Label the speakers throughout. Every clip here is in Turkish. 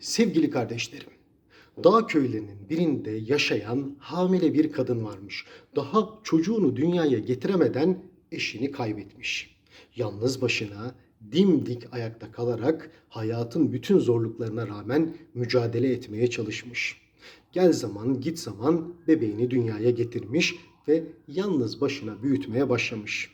Speaker 1: Sevgili kardeşlerim, dağ köylerinin birinde yaşayan hamile bir kadın varmış. Daha çocuğunu dünyaya getiremeden eşini kaybetmiş. Yalnız başına dimdik ayakta kalarak hayatın bütün zorluklarına rağmen mücadele etmeye çalışmış. Gel zaman git zaman bebeğini dünyaya getirmiş ve yalnız başına büyütmeye başlamış.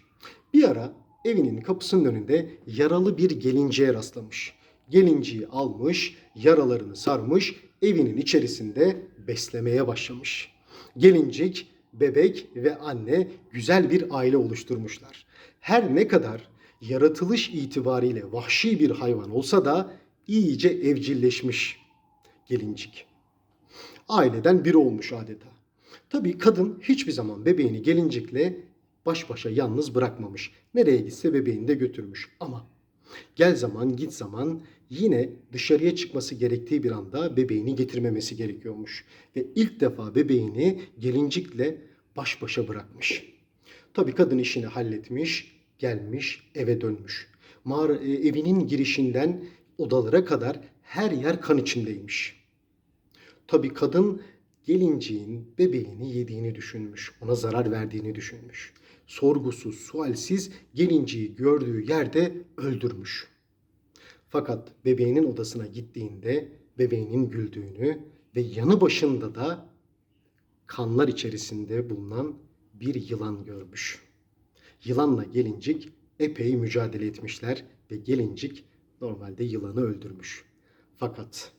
Speaker 1: Bir ara evinin kapısının önünde yaralı bir gelinciye rastlamış. Gelinciyi almış, yaralarını sarmış, evinin içerisinde beslemeye başlamış. Gelincik, bebek ve anne güzel bir aile oluşturmuşlar. Her ne kadar yaratılış itibariyle vahşi bir hayvan olsa da iyice evcilleşmiş gelincik. Aileden biri olmuş adeta. Tabii kadın hiçbir zaman bebeğini gelincikle baş başa yalnız bırakmamış. Nereye gitse bebeğini de götürmüş. Ama gel zaman git zaman yine dışarıya çıkması gerektiği bir anda bebeğini getirmemesi gerekiyormuş. Ve ilk defa bebeğini gelincikle baş başa bırakmış. Tabii kadın işini halletmiş, gelmiş, eve dönmüş. Mağara, e, evinin girişinden odalara kadar her yer kan içindeymiş. Tabii kadın gelinciğin bebeğini yediğini düşünmüş, ona zarar verdiğini düşünmüş. Sorgusuz, sualsiz gelinciği gördüğü yerde öldürmüş. Fakat bebeğinin odasına gittiğinde bebeğinin güldüğünü ve yanı başında da kanlar içerisinde bulunan bir yılan görmüş. Yılanla gelincik epey mücadele etmişler ve gelincik normalde yılanı öldürmüş. Fakat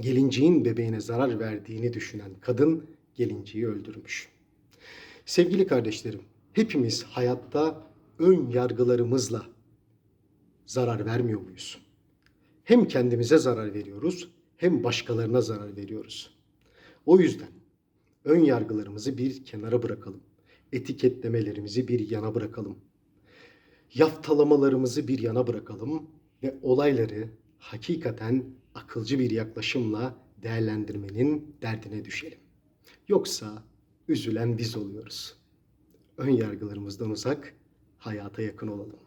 Speaker 1: gelinciğin bebeğine zarar verdiğini düşünen kadın gelinciği öldürmüş. Sevgili kardeşlerim, hepimiz hayatta ön yargılarımızla zarar vermiyor muyuz? Hem kendimize zarar veriyoruz, hem başkalarına zarar veriyoruz. O yüzden ön yargılarımızı bir kenara bırakalım. Etiketlemelerimizi bir yana bırakalım. Yaftalamalarımızı bir yana bırakalım ve olayları hakikaten akılcı bir yaklaşımla değerlendirmenin derdine düşelim. Yoksa üzülen biz oluyoruz. Ön yargılarımızdan uzak, hayata yakın olalım.